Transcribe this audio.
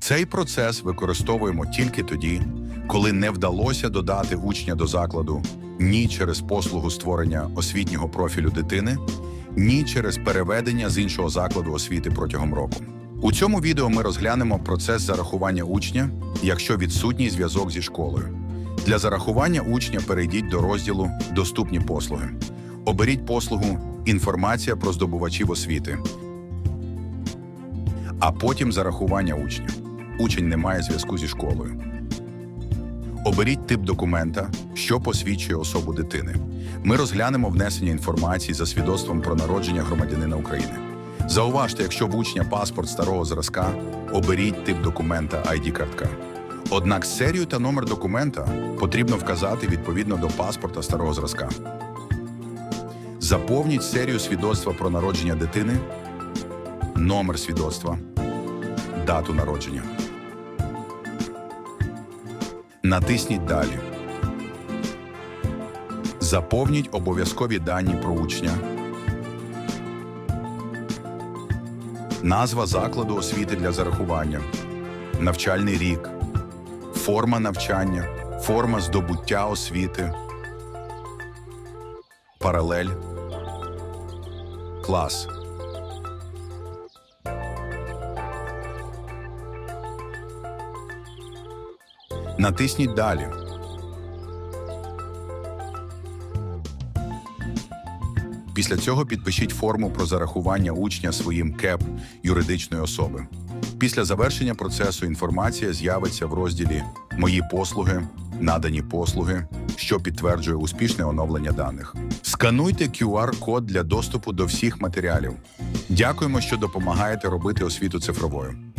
Цей процес використовуємо тільки тоді, коли не вдалося додати учня до закладу ні через послугу створення освітнього профілю дитини, ні через переведення з іншого закладу освіти протягом року. У цьому відео ми розглянемо процес зарахування учня, якщо відсутній зв'язок зі школою. Для зарахування учня перейдіть до розділу Доступні послуги. Оберіть послугу Інформація про здобувачів освіти, а потім зарахування учня. Учень не має зв'язку зі школою. Оберіть тип документа, що посвідчує особу дитини. Ми розглянемо внесення інформації за свідоцтвом про народження громадянина України. Зауважте, якщо в учня паспорт старого зразка, оберіть тип документа ID-картка. Однак серію та номер документа потрібно вказати відповідно до паспорта старого зразка. Заповніть серію свідоцтва про народження дитини, номер свідоцтва, дату народження. Натисніть Далі. Заповніть обов'язкові дані про учня. Назва закладу освіти для зарахування. Навчальний рік. Форма навчання. Форма здобуття освіти. Паралель. Клас. Натисніть Далі. Після цього підпишіть форму про зарахування учня своїм КЕП юридичної особи. Після завершення процесу інформація з'явиться в розділі Мої послуги, надані послуги, що підтверджує успішне оновлення даних. Скануйте QR-код для доступу до всіх матеріалів. Дякуємо, що допомагаєте робити освіту цифровою.